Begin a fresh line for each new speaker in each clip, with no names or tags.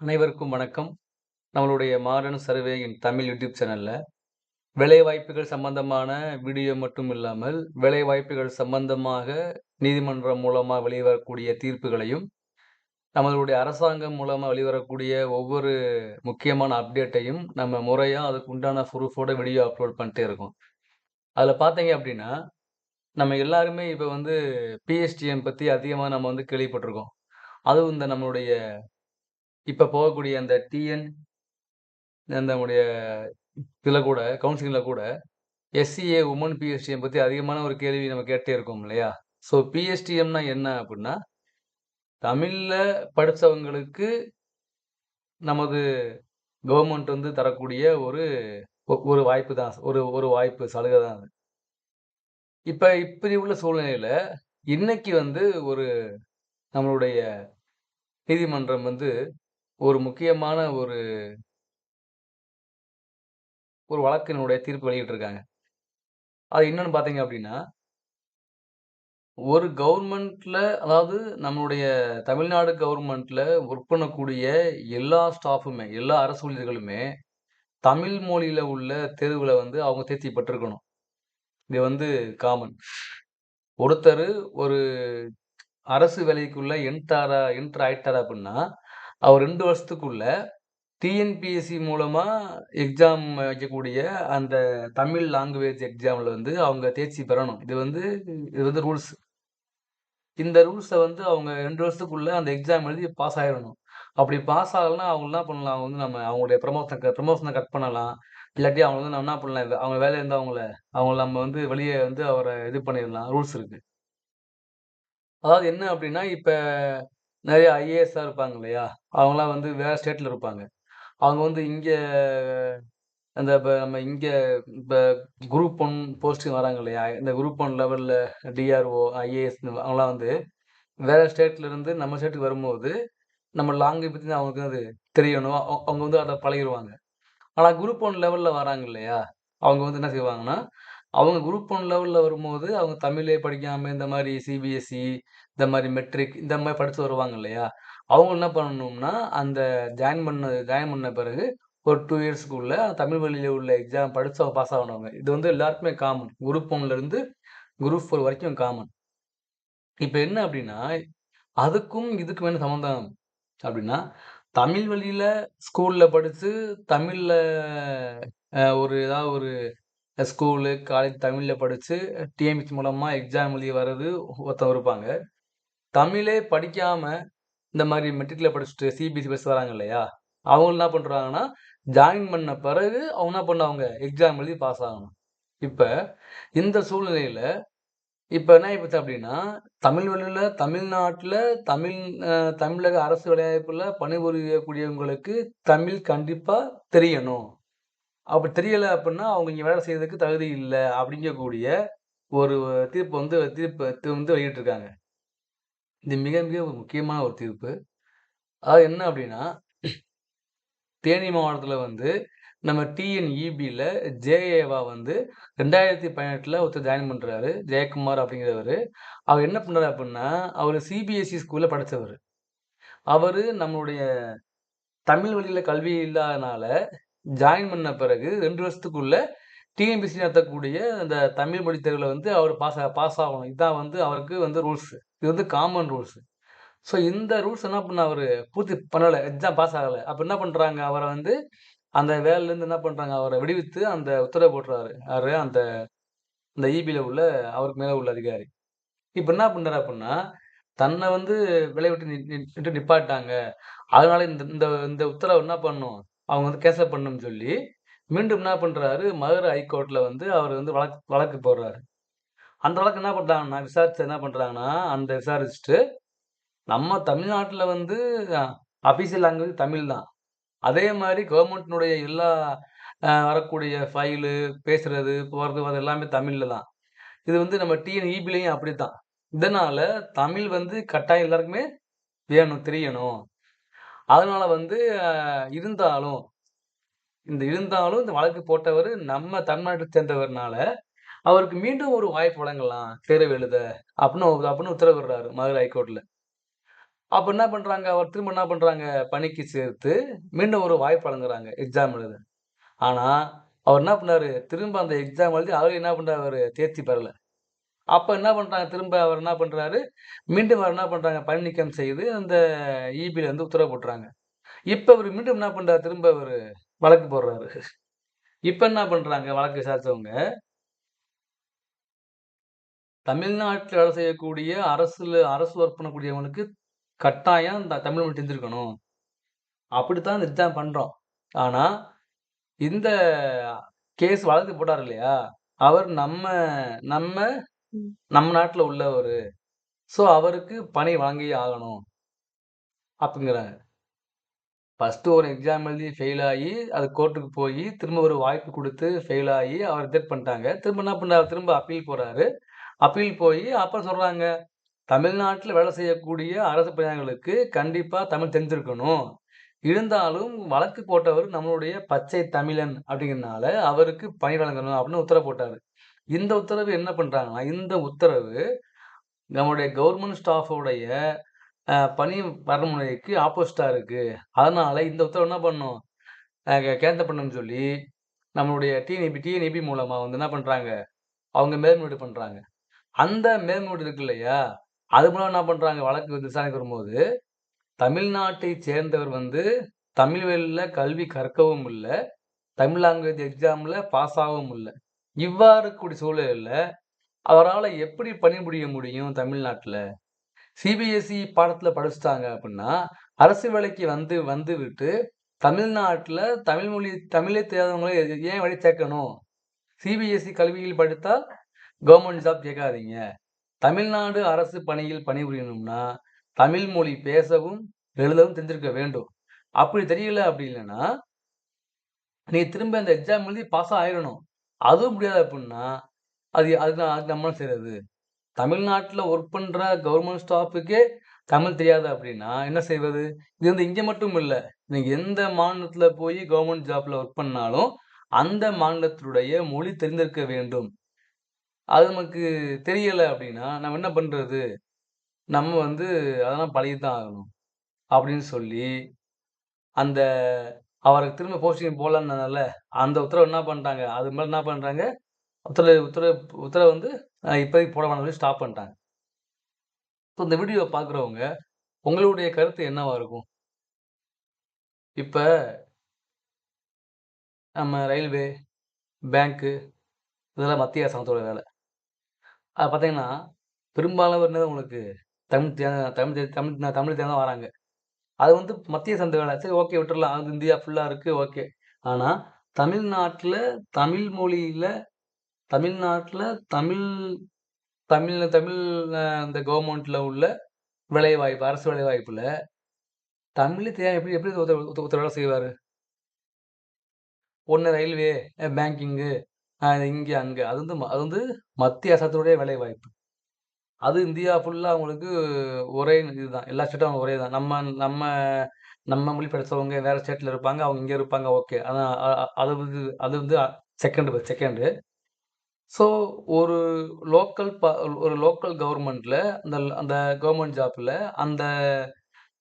அனைவருக்கும் வணக்கம். நம்மளுடைய மாடர்ன் சர்வேயின் தமிழ் யூடியூப் சேனல்ல, வேலைவாய்ப்புகள் சம்பந்தமான வீடியோ மட்டும் இல்லாமல், வேலைவாய்ப்புகள் சம்பந்தமாக நீதிமன்றம் மூலமாக வெளிவரக்கூடிய தீர்ப்புகளையும், நம்மளுடைய அரசாங்கம் மூலமாக வெளிவரக்கூடிய ஒவ்வொரு முக்கியமான அப்டேட்டையும் நம்ம முறையா அதுக்கு உண்டான ப்ரூஃபோட வீடியோ அப்லோட் பண்ணிட்டே இருக்கோம். அதுல பார்த்தீங்க அப்படின்னா நம்ம எல்லாருமே இப்ப வந்து பிஎஸ்டிஎம் பத்தி அதிகமா நம்ம வந்து கேள்விப்பட்டிருக்கோம். அதுவும் இந்த நம்மளுடைய இப்ப போகக்கூடிய அந்த டிஎன் அந்த நம்முடைய இதுல கூட கவுன்சிலிங்ல கூட எஸ்சிஏ உமன் பிஎஸ்டிஎம் பத்தி அதிகமான ஒரு கேள்வி நம்ம கேட்டே இருக்கோம் இல்லையா? ஸோ பிஎஸ்டிஎம்னா என்ன அப்படின்னா தமிழ்ல படிச்சவங்களுக்கு நமது கவர்மெண்ட் வந்து தரக்கூடிய ஒரு ஒரு வாய்ப்பு தான். ஒரு ஒரு வாய்ப்பு சலுகை தான் அது. இப்போ இப்படி உள்ள சூழ்நிலையில் இன்னைக்கு வந்து ஒரு நம்மளுடைய நீதிமன்றம் வந்து ஒரு முக்கியமான ஒரு ஒரு வழக்கினுடைய தீர்ப்பு வெளியிட்டிருக்காங்க. அது என்னன்னு பார்த்தீங்க அப்படின்னா ஒரு கவர்மெண்ட்ல அதாவது நம்மளுடைய தமிழ்நாடு கவர்மெண்ட்ல ஒர்க் பண்ணக்கூடிய எல்லா ஸ்டாஃபுமே எல்லா அரசு ஊழியர்களுமே, தமிழ் மொழியில உள்ள தேர்வுல வந்து அவங்க தேர்ச்சி பெற்றிருக்கணும். இது வந்து காமன். ஒருத்தர் ஒரு அரசு வேலைக்குள்ள என்டாரா என்டர் ஆயிட்டாரு அப்படின்னா அவர் ரெண்டு வருஷத்துக்குள்ள டிஎன்பிஎஸ்சி மூலமா எக்ஸாம் வைக்கக்கூடிய அந்த தமிழ் லாங்குவேஜ் எக்ஸாம்ல வந்து அவங்க தேர்ச்சி பெறணும். இது வந்து இது வந்து ரூல்ஸ். இந்த ரூல்ஸை வந்து அவங்க ரெண்டு வருஷத்துக்குள்ள அந்த எக்ஸாம் எழுதி பாஸ் ஆயிடணும் அப்படி பாஸ் ஆகலைன்னா அவங்க என்ன பண்ணலாம்? அவங்க வந்து நம்ம அவங்களுடைய ப்ரமோஷனை ப்ரமோஷனை கட் பண்ணலாம். இல்லாட்டி அவங்கள வந்து நம்ம என்ன பண்ணலாம்? அவங்க வேலை இருந்தால் அவங்கள அவங்கள நம்ம வந்து வெளியே வந்து அவரை இது பண்ணிடலாம். ரூல்ஸ் இருக்கு. அதாவது என்ன அப்படின்னா இப்போ நிறைய ஐஏஎஸ்ஸாக இருப்பாங்க இல்லையா? அவங்களாம் வந்து வேறு ஸ்டேட்டில் இருப்பாங்க. அவங்க வந்து இங்கே அந்த இப்போ நம்ம இங்கே இப்போ குரூப் ஒன் போஸ்டிங் வராங்க இல்லையா? இந்த குரூப் ஒன் லெவலில் டிஆர்ஓ, ஐஏஎஸ் அவங்களாம் வந்து வேறு ஸ்டேட்லேருந்து நம்ம ஸ்டேட்டுக்கு வரும்போது, நம்ம லாங்குவை பற்றி தான் அவங்களுக்கு அது தெரியணும். அவங்க வந்து அதை பழகிடுவாங்க ஆனால் குரூப் ஒன் லெவலில் வராங்க இல்லையா? அவங்க வந்து என்ன செய்வாங்கன்னா, அவங்க குரூப் ஒன் லெவலில் வரும்போது, அவங்க தமிழே படிக்காமல் இந்த மாதிரி சிபிஎஸ்சி இந்த மாதிரி மெட்ரிக் இந்த மாதிரி படித்து வருவாங்க இல்லையா? அவங்க என்ன பண்ணணும்னா, அந்த ஜாயின் பண்ண ஜாயின் பண்ண பிறகு ஒரு டூ இயர்ஸ்க்குள்ளே தமிழ் வழியில் உள்ள எக்ஸாம் படித்து அவங்க பாஸ் ஆகணும் இது வந்து எல்லாருக்குமே காமன். குரூப் ஒன்லேருந்து குரூப் ஃபோர் வரைக்கும் காமன். இப்போ என்ன அப்படின்னா அதுக்கும் இதுக்கும் என்ன சம்மந்தம் அப்படின்னா தமிழ் வழியில் ஸ்கூலில் படித்து தமிழில் ஒரு ஏதாவது ஒரு ஸ்கூலு, காலேஜ் தமிழில் படித்து டிஎம்ஹெச் மூலமாக எக்ஸாம் எழுதி வர்றது ஒருத்தவங்க இருப்பாங்க. தமிழே படிக்காமல் இந்த மாதிரி மெட்ரிக்கில் படிச்சுட்டு சிபிஎஸ்சி படிச்சுட்டு வராங்க இல்லையா? அவங்க என்ன பண்ணுறாங்கன்னா ஜாயின் பண்ண பிறகு அவங்க என்ன பண்ணுவாங்க? எக்ஸாம் எழுதி பாஸ் ஆகணும். இப்போ இந்த சூழ்நிலையில் இப்போ என்ன ஆயிப்போச்சு அப்படின்னா தமிழ் வழியில் தமிழ்நாட்டில் தமிழ் தமிழக அரசு வேலைவாய்ப்பில் பணிபுரியக்கூடியவங்களுக்கு தமிழ் கண்டிப்பாக தெரியணும். அப்படி தெரியலை அப்படின்னா அவங்க இங்கே வேலை செய்யறதுக்கு தகுதி இல்லை அப்படிங்கக்கூடிய ஒரு தீர்ப்பு வந்து தீர்ப்பு வந்து வெளியிட்டிருக்காங்க. இது மிக மிக முக்கியமான ஒரு தீர்ப்பு. அதாவது என்ன அப்படின்னா தேனி மாவட்டத்தில் வந்து நம்ம டிஎன்இபியில் ஜேஏவா வந்து 2018ல ஒருத்தர் ஜாயின் பண்ணுறாரு ஜெயக்குமார் அப்படிங்கிறவர். அவர் என்ன பண்ணுறாரு அப்படின்னா அவர் சிபிஎஸ்சி ஸ்கூலில் படித்தவர் அவர் நம்மளுடைய தமிழ் வழியில் கல்வி இல்லாதனால, ஜாயின் பண்ண பிறகு ரெண்டு வருஷத்துக்குள்ள டிஎன்பிஎஸ்சி நடத்தக்கூடிய அந்த தமிழ் மொழி தேர்வில் வந்து அவர் பாஸ் பாஸ் ஆகணும். இதுதான் வந்து அவருக்கு வந்து ரூல்ஸ். இது வந்து காமன் ரூல்ஸு ஸோ இந்த ரூல்ஸ் என்ன பண்ண அவர்? பூர்த்தி பண்ணலை. எக்ஸாம் பாஸ் ஆகலை. அப்போ என்ன பண்ணுறாங்க அவரை வந்து அந்த வேலையிலேருந்து என்ன பண்ணுறாங்க அவரை விடுவித்து அந்த உத்தரவு போட்டுறாரு. யாரு? அந்த அந்த ஈபியில் உள்ள அவருக்கு மேலே உள்ள அதிகாரி. இப்போ என்ன பண்றாரு அப்படின்னா தன்னை வந்து விளைவிட்டு விட்டு நிப்பாட்டாங்க நிப்பாட்டிட்டாங்க. அதனால இந்த இந்த இந்த உத்தரவை என்ன பண்ணணும்? அவங்க வந்து கேன்சல் பண்ணணும்னு சொல்லி, மீண்டும் என்ன பண்ணுறாரு மதுரை ஹைகோர்ட்டில் வந்து அவர் வந்து வழக்கு வழக்கு போடுறாரு. அந்த வழக்கு என்ன பண்ணுறாங்கன்னா விசாரிச்சு என்ன பண்ணுறாங்கன்னா அந்த விசாரிச்சுட்டு, நம்ம தமிழ்நாட்டில் வந்து அஃபிஷியல் லாங்குவேஜ் தமிழ் தான். அதே மாதிரி கவர்மெண்ட்னுடைய எல்லா வரக்கூடிய ஃபைலு, பேசுறது, போகிறது வர்றது எல்லாமே தமிழ்ல தான். இது வந்து நம்ம டிஎன்இபிலயும் அப்படித்தான். இதனால் தமிழ் வந்து கட்டாயம் எல்லாருக்குமே வேணும், தெரியணும். அதனால வந்து இருந்தாலும் இந்த இருந்தாலும் இந்த வழக்கு போட்டவர் நம்ம தமிழ்நாட்டை சேர்ந்தவர்னால, அவருக்கு மீண்டும் ஒரு வாய்ப்பு வழங்கலாம் தேர்வு எழுத அப்படின்னு அப்படின்னு உத்தரவிடுறாரு மதுரை ஹைகோர்ட்டில் அப்போ என்ன பண்ணுறாங்க அவர் திரும்ப என்ன பண்ணுறாங்க பணிக்கு சேர்த்து மீண்டும் ஒரு வாய்ப்பு வழங்குறாங்க. எக்ஸாம் எழுத. ஆனால் அவர் என்ன பண்ணார்? திரும்ப அந்த எக்ஸாம் எழுதி அவர் என்ன பண்ணுறாரு அவர் தேர்ச்சி பெறலை. அப்போ என்ன பண்ணுறாங்க திரும்ப அவர் என்ன பண்ணுறாரு மீண்டும் அவர் என்ன பண்ணுறாங்க பணி நீக்கம் செய்து அந்த இபியில் வந்து உத்தரவு போட்டுறாங்க. இப்போ அவர் மீண்டும் என்ன பண்ணுறாரு திரும்ப அவர் வழக்கு போடுறாரு. இப்போ என்ன பண்ணுறாங்க வழக்கு விசாரித்தவங்க தமிழ்நாட்டில் வேலை செய்யக்கூடிய அரசு அரசு ஒர்க் பண்ணக்கூடியவங்களுக்கு கட்டாயம் இந்த தமிழ் மொழி தெரிஞ்சிருக்கணும். அப்படித்தான் இந்த எக்ஸாம் பண்றோம். ஆனா இந்த கேஸ் வழக்கு போட்டார் இல்லையா? அவர் நம்ம நம்ம நம்ம நாட்டுல உள்ளவரு. ஸோ அவருக்கு பணி வாங்கி ஆகணும். அப்படிங்கிறாங்க ஃபர்ஸ்ட் ஒரு எக்ஸாம் எழுதி ஃபெயில் ஆகி அது கோர்ட்டுக்கு போய் திரும்ப ஒரு வாய்ப்பு கொடுத்து ஃபெயில் ஆகி அவர் ரிஜெக்ட் பண்ணிட்டாங்க. திரும்ப என்ன பண்ணாரு திரும்ப அப்பீல் போறாரு. அப்பீல் போய் அப்புறம் சொல்றாங்க தமிழ்நாட்டில் வேலை செய்யக்கூடிய அரசு பணியாளர்களுக்கு கண்டிப்பாக தமிழ் தெரிஞ்சிருக்கணும். இருந்தாலும் வழக்கு போட்டவர் நம்மளுடைய பச்சை தமிழன் அப்படிங்கிறனால அவருக்கு பணி வழங்கணும் அப்படின்னு உத்தரவு போட்டார். இந்த உத்தரவு என்ன பண்ணுறாங்கன்னா இந்த உத்தரவு நம்முடைய கவர்மெண்ட் ஸ்டாஃபோடைய பணி வரமுறைக்கு ஆப்போசிட்டாக இருக்குது அதனால் இந்த உத்தரவு என்ன பண்ணோம்? கேன்சல் பண்ணணும்னு சொல்லி நம்மளுடைய டிஎன்இபி டிஎன்இபி மூலமாக வந்து என்ன பண்ணுறாங்க அவங்க மேல்முறையீடு பண்ணுறாங்க அந்த மேல்முறையீடு இருக்கு இல்லையா? அது மூலம் என்ன பண்றாங்க? வழக்கு விசாரணைக்கு வரும்போது தமிழ்நாட்டை சேர்ந்தவர் வந்து தமிழ் வழியில கல்வி கற்கவும் இல்லை தமிழ் லாங்குவேஜ் எக்ஸாமில் பாஸ் ஆகவும் இல்லை. இவ்வாறு கூடிய சூழலில் அவரால் எப்படி பணிபுரிய முடியும் தமிழ்நாட்டில்? சிபிஎஸ்இ பாடத்தில் படிச்சுட்டாங்க அப்படின்னா அரசு வேலைக்கு வந்து வந்து விட்டு தமிழ்நாட்டில் தமிழ் மொழி தமிழே தெரியாதவங்களை ஏன் வழி சேர்க்கணும் சிபிஎஸ்இ கல்வியில் படித்தால் கவர்மெண்ட் ஜாப் கேட்காதீங்க. தமிழ்நாடு அரசு பணியில் பணிபுரியணும்னா தமிழ் மொழி பேசவும் எழுதவும் தெரிஞ்சிருக்க வேண்டும். அப்படி தெரியல அப்படி இல்லைன்னா நீ திரும்ப அந்த எக்ஸாம் எழுதி பாஸ் ஆயிடணும் அதுவும் முடியாது அப்படின்னா அது அது அது நம்மளும் செய்யறது தமிழ்நாட்டில் ஒர்க் பண்ணுற கவர்மெண்ட் ஸ்டாஃபுக்கே தமிழ் தெரியாது அப்படின்னா என்ன செய்வது? இது வந்து இங்கே மட்டும் இல்லை. நீங்கள் எந்த மாநிலத்தில் போய் கவர்மெண்ட் ஜாப்ல ஒர்க் பண்ணாலும் அந்த மாநிலத்தினுடைய மொழி தெரிந்திருக்க வேண்டும். அது நமக்கு தெரியலை அப்படின்னா நம்ம என்ன பண்ணுறது நம்ம வந்து அதெல்லாம் பழகி தான் ஆகணும். அப்படின்னு சொல்லி அந்த அவருக்கு திரும்ப போஸ்டிங் போடலான்னால அந்த உத்தரவு என்ன பண்ணிட்டாங்க? அது மேலே என்ன பண்ணுறாங்க உத்தரவு உத்தரவு உத்தரவு வந்து இப்போதைக்கு போட வேணாம் சொல்லி ஸ்டாப் பண்ணிட்டாங்க. ஸோ இந்த வீடியோவை பார்க்குறவங்க உங்களுடைய கருத்து என்னவா இருக்கும்? இப்போ நம்ம ரயில்வே பேங்க்கு இதெல்லாம் மத்திய அரசாங்கத்தோட வேலை. அது பார்த்தீங்கன்னா பெரும்பாலானவர் என்னது உங்களுக்கு தமிழ் தே- தமிழ் தே- தமிழ் தமிழ் தான் வராங்க. அது வந்து மத்திய சந்தை வேலை சரி ஓகே விட்டுறலாம். அது இந்தியா ஃபுல்லாக இருக்குது ஓகே. ஆனால் தமிழ்நாட்டில் தமிழ் மொழியில் தமிழ்நாட்டில் தமிழ் தமிழ் தமிழ் இந்த கவர்மெண்ட்டில் உள்ள வேலைவாய்ப்பு அரசு வேலைவாய்ப்பில் தமிழ் தேவை எப்படி எப்படி உத்தரவு ஒருத்தர் ஒருத்தர் வேலை செய்வார்? ஒன்று ரயில்வே பேங்கிங்கு இங்கே அங்கே. அது வந்து ம- அது வந்து மத்திய அரசாங்கத்துடைய வேலைவாய்ப்பு. அது இந்தியா ஃபுல்லாக அவங்களுக்கு ஒரே இதுதான். எல்லா ஸ்டேட்டும் ஒரே தான். நம்ம நம்ம நம்ம மொழி படித்தவங்க வேறு ஸ்டேட்டில் இருப்பாங்க அவங்க இங்கே இருப்பாங்க ஓகே. ஆனால் அது வந்து அது வந்து செகண்டு செகண்டு ஸோ ஒரு லோக்கல் ப ஒரு லோக்கல் கவர்மெண்ட்டில் அந்த அந்த கவர்மெண்ட் ஜாப்பில் அந்த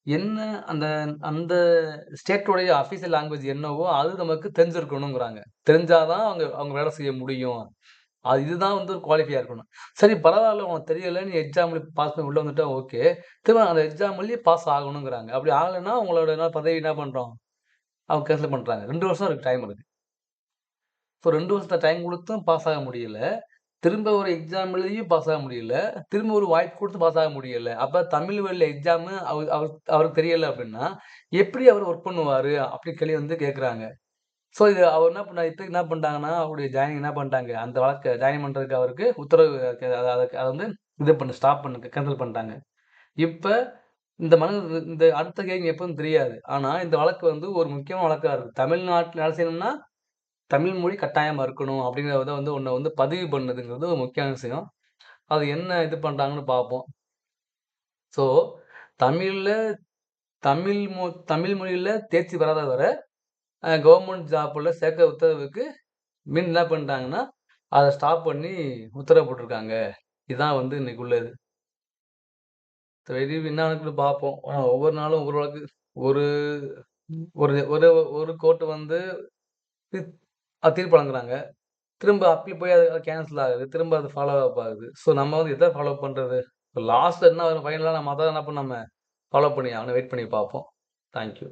என்ன அந்த அந்த ஸ்டேட்டோடைய அஃபீஷியல் லாங்குவேஜ் என்னவோ அது நமக்கு தெரிஞ்சிருக்கணுங்கிறாங்க. தெரிஞ்சாதான் அவங்க அவங்க வேலை செய்ய முடியும். அது இதுதான் வந்து ஒரு குவாலிஃபையாக இருக்கணும். சரி பரவாயில்ல உனக்கு தெரியல நீ எக்ஸாம் பாஸ் பண்ணி உள்ளே வந்துட்டா ஓகே திரும்ப அந்த எக்ஸாம்லேயே பாஸ் ஆகணுங்கிறாங்க. அப்படி ஆகலைன்னா உங்களோட என்ன பதவி என்ன பண்ணுறோம் அவங்க கேன்சல் பண்ணுறாங்க ரெண்டு வருஷம் இருக்குது டைம் இருக்குது ஸோ ரெண்டு வருஷத்தை டைம் கொடுத்தும் பாஸ் ஆக முடியல. திரும்ப ஒரு எக்ஸாம் எழுதியும் பாஸ் ஆக முடியல. திரும்ப ஒரு வாய்ப்பு கொடுத்து பாஸ் ஆக முடியல. அப்போ தமிழ் வழியில் எக்ஸாமு அவர் அவர் அவருக்கு தெரியலை அப்படின்னா எப்படி அவர் ஒர்க் பண்ணுவார்? அப்படி கேள்வி வந்து கேட்குறாங்க ஸோ இது அவர் என்ன பண்ண இப்போ என்ன பண்ணிட்டாங்கன்னா அவருடைய ஜாயினிங் என்ன பண்ணிட்டாங்க? அந்த வழக்கை ஜாயின் பண்ணுறதுக்கு அவருக்கு உத்தரவு அதுக்கு அதை வந்து இது பண்ண ஸ்டாப் பண்ண கேன்சல் பண்ணிட்டாங்க. இப்போ இந்த மனு இந்த அடுத்த கேள்வி எப்போதும் தெரியாது. ஆனால் இந்த வழக்கு வந்து ஒரு முக்கியமான வழக்காக இருக்குது தமிழ்நாட்டில் வேலை செய்யணும்னா தமிழ் மொழி கட்டாயமாக இருக்கணும் அப்படிங்கிறத வந்து ஒன்றை வந்து பதிவு பண்ணுதுங்கிறது ஒரு முக்கியமான விஷயம் அது என்ன இது பண்ணுறாங்கன்னு பார்ப்போம் ஸோ தமிழில் தமிழ் மொ தமிழ் மொழியில் தேர்ச்சி வராத வரை கவர்மெண்ட் ஜாப்பில் சேர்க்க உத்தரவுக்கு மீன் என்ன பண்ணிட்டாங்கன்னா அதை ஸ்டாப் பண்ணி உத்தரவு போட்டிருக்காங்க. இதுதான் வந்து இன்னைக்கு உள்ளது. வெளியே என்ன பார்ப்போம். ஒவ்வொரு நாளும் ஒவ்வொரு வழக்கு ஒரு ஒரு ஒரு ஒரு வந்து அது திருப்பி வழங்குறாங்க. திரும்ப அப்படி போய் அது கேன்சல் ஆகுது. திரும்ப அது ஃபாலோ அப் ஆகுது. ஸோ நம்ம வந்து எதை ஃபாலோ பண்றது? லாஸ்ட் என்ன வரும் ஃபைனலாக நம்ம அதான் என்ன பண்ண நம்ம ஃபாலோ பண்ணி ஆகணும். வெயிட் பண்ணி பார்ப்போம். Thank you.